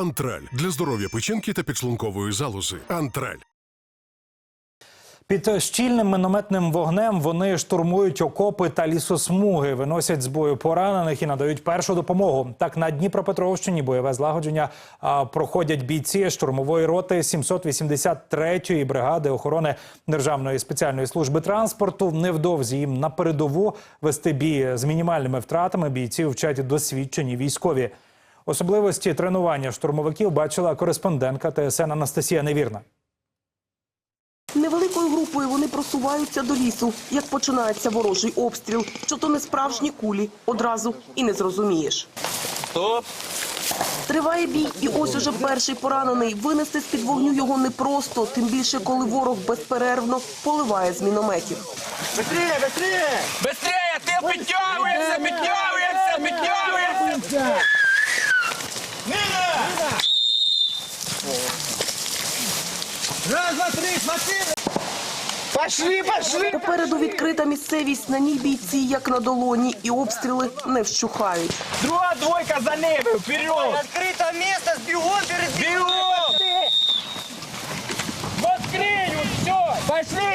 Антраль для здоров'я печінки та підшлункової залози. Антраль. Під щільним мінометним вогнем вони штурмують окопи та лісосмуги, виносять з бою поранених і надають першу допомогу. Так на Дніпропетровщині бойове злагодження а, проходять бійці штурмової роти 783-ї бригади охорони Державної спеціальної служби транспорту. Невдовзі їм на передову вести бій з мінімальними втратами. Бійці вчать досвідчені військові. Особливості тренування штурмовиків бачила кореспондентка ТСН Анастасія Невірна. Невеликою групою вони просуваються до лісу. Як починається ворожий обстріл, що то не справжні кулі, одразу і не зрозумієш. Стоп! Триває бій, і ось уже перший поранений. Винести з-під вогню його непросто, тим більше, коли ворог безперервно поливає з мінометів. Быстрее, быстрее! Быстрее! Ты підтягуєшся, підтягуєшся, підтягуєшся! Раз, два, три, смотри! Пошли, пошли! Попереду відкрита місцевість, на ній бійці, як на долоні, і обстріли не вщухають. Друга двойка за ними, вперед! Открыто место, бегом перед Бегом! Вот все! Пошли!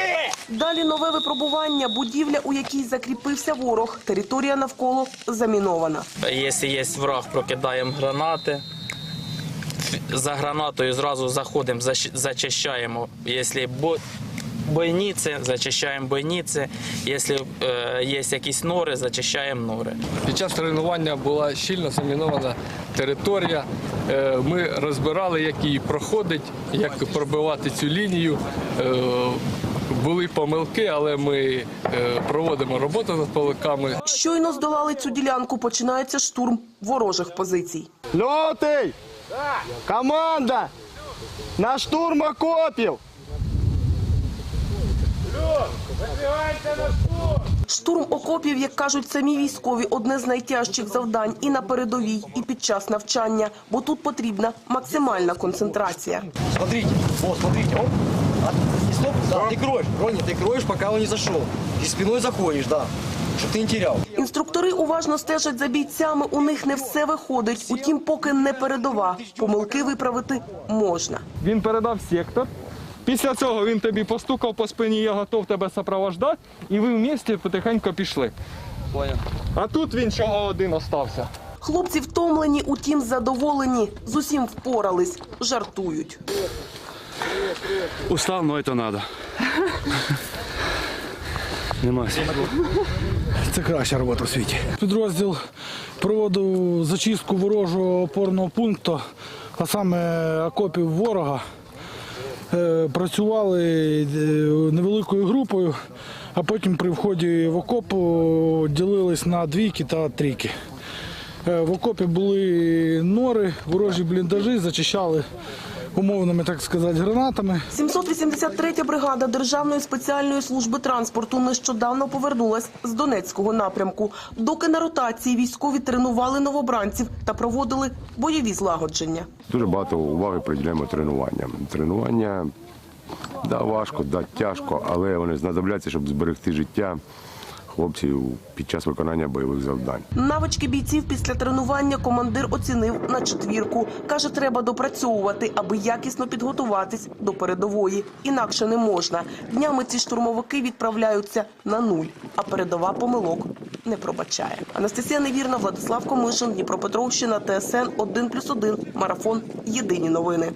Далі нове випробування, будівля, у якій закріпився ворог. Територія навколо замінована. Якщо є враг, прокидаємо гранати. За гранатою зразу заходимо, зачищаємо. Якщо бо- бойниці, зачищаємо бойниці. Якщо е, є якісь нори, зачищаємо нори. Під час тренування була щільно замінована територія. Е, Ми розбирали, як її проходить, як пробивати цю лінію. Е, Були помилки, але ми проводимо роботу над помилками. Щойно здолали цю ділянку, починається штурм ворожих позицій. Лютий! Команда! На штурм окопів! Штурм окопів, як кажуть самі військові, одне з найтяжчих завдань і на передовій, і під час навчання, бо тут потрібна максимальна концентрація. Смотрите, вот, смотрите, оп. А, стоп, да, ты кроешь, Рони, ты кроешь, пока он не зашел. И спиной заходишь, да, чтобы ты не терял. Інструктори уважно стежать за бійцями. У них не все виходить. Утім, поки не передова. Помилки виправити можна. Він передав сектор. Після цього він тобі постукав по спині, я готов тебе сопровождати, і ви вместе потихеньку пішли. А тут він чого один остався. Хлопці втомлені, утім задоволені. З усім впорались, жартують. Устал, но это надо. Нема. Це краща робота в світі. Підрозділ проводив зачистку ворожого опорного пункту, а саме окопів ворога. Е, Працювали е, невеликою групою, а потім при вході в окоп ділились на двійки та трійки. Е, В окопі були нори, ворожі бліндажі, зачищали умовними, так сказати, гранатами. 783-я бригада Державної спеціальної служби транспорту нещодавно повернулась з Донецького напрямку. Доки на ротації військові тренували новобранців та проводили бойові злагодження. Дуже багато уваги приділяємо тренуванням. Тренування да, важко, да, тяжко, але вони знадобляться, щоб зберегти життя хлопців під час виконання бойових завдань. Навички бійців після тренування командир оцінив на четвірку. Каже, треба допрацьовувати, аби якісно підготуватись до передової. Інакше не можна. Днями ці штурмовики відправляються на нуль, а передова помилок не пробачає. Анастасія Невірна, Владислав Комишин, Дніпропетровщина, ТСН 1+,1, Марафон. Єдині новини.